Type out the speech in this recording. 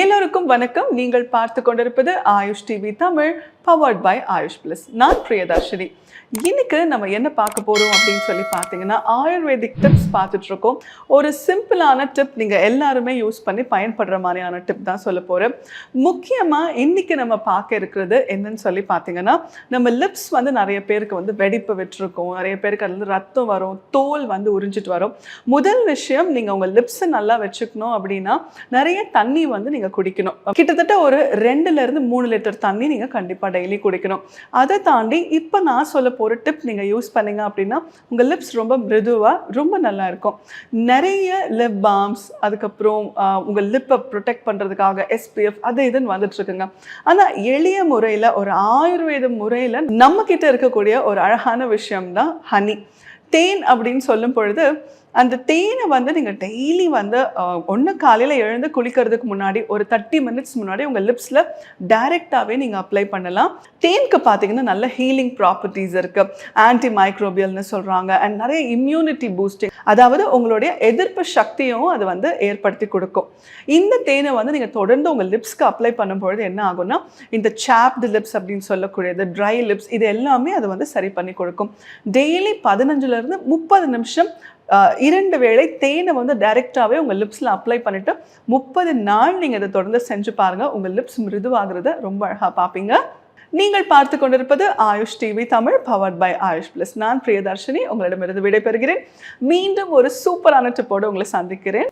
எல்லோருக்கும் வணக்கம். நீங்கள் பார்த்து கொண்டிருப்பது Ayush TV Tamil. Powered by Ayush plus நான் பிரியதர்ஷினி. இன்னைக்கு நம்ம என்ன பார்க்க போறோம் அப்படின்னு சொல்லி பார்த்தீங்கன்னா ஆயுர்வேதிக் டிப்ஸ் பார்த்துட்ருக்கோம். ஒரு சிம்பிளான டிப் நீங்க எல்லாருமே யூஸ் பண்ணி பயன்படுற மாதிரியான டிப் தான் சொல்ல போறேன். முக்கியமா இன்னைக்கு நம்ம பார்க்க இருக்கிறது என்னன்னு சொல்லி பார்த்தீங்கன்னா நம்ம லிப்ஸ் வந்து நிறைய பேருக்கு வந்து வெடிப்பு விட்டுருக்கோம். நிறைய பேருக்கு அதுல இருந்து ரத்தம் வரும் தோல் வந்து உறிஞ்சிட்டு வரும். முதல் விஷயம் நீங்க உங்க லிப்ஸை நல்லா வச்சுக்கணும் அப்படின்னா நிறைய தண்ணி வந்து நீங்க குடிக்கணும். கிட்டத்தட்ட ஒரு ரெண்டுல இருந்து மூணு லிட்டர் தண்ணி நீங்கள் கண்டிப்பாக டெய்லி குடிக்கணும். அதை தாண்டி இப்போ நான் சொல்ல போற டிப் நீங்க யூஸ் பண்ணீங்க அப்படின்னா உங்க லிப்ஸ் ரொம்ப மிருதுவா ரொம்ப நல்லா இருக்கும். நிறைய லிப் பாம்ஸ் அதுக்கப்புறம் உங்கள் உங்க லிப்பை ப்ரொடெக்ட் பண்றதுக்காக எஸ்பிஎஃப் அது இதுன்னு வந்துட்டு இருக்குங்க ஆனா எளிய முறையில ஒரு ஆயுர்வேத முறையில நம்ம கிட்ட இருக்கக்கூடிய ஒரு அழகான விஷயம் தான் ஹனி தேன் அப்படின்னு சொல்லும் பொழுது அந்த தேனை வந்து நீங்கள் டெய்லி வந்து ஒன்று காலையில் எழுந்து குளிக்கிறதுக்கு முன்னாடி ஒரு தேர்ட்டி மினிட்ஸ் முன்னாடி உங்கள் லிப்ஸில் டைரெக்டாகவே நீங்கள் அப்ளை பண்ணலாம். தேனுக்கு பார்த்தீங்கன்னா நல்ல ஹீலிங் ப்ராப்பர்ட்டிஸ் இருக்குது ஆன்டி மைக்ரோபியல்னு சொல்கிறாங்க அண்ட் நிறைய இம்யூனிட்டி பூஸ்டிங் அதாவது உங்களுடைய எதிர்ப்பு சக்தியும் அது வந்து ஏற்படுத்தி கொடுக்கும். இந்த தேனை வந்து நீங்கள் தொடர்ந்து உங்கள் லிப்ஸ்க்கு அப்ளை பண்ணும்பொழுது என்ன ஆகும்னா இந்த சாப்டு லிப்ஸ் அப்படின்னு சொல்லக்கூடியது ட்ரை லிப்ஸ் இது எல்லாமே அது வந்து சரி பண்ணி கொடுக்கும். டெய்லி பதினஞ்சுலேருந்து முப்பது நிமிஷம் இரண்டு வேளை தேனை வந்து டைரெக்டாகவே உங்கள் லிப்ஸில் அப்ளை பண்ணிவிட்டு முப்பது நாள் நீங்கள் இதை தொடர்ந்து செஞ்சு பாருங்கள் உங்கள் லிப்ஸ் மிருதுவாகிறத ரொம்ப அழகாக பார்ப்பீங்க நீங்கள் பார்த்து கொண்டிருப்பது Ayush TV Tamil powered by Ayush plus நான் பிரியதர்ஷினி உங்களிடமிருந்து விடைபெறுகிறேன். மீண்டும் ஒரு சூப்பரான டிப்போடு உங்களை சந்திக்கிறேன்.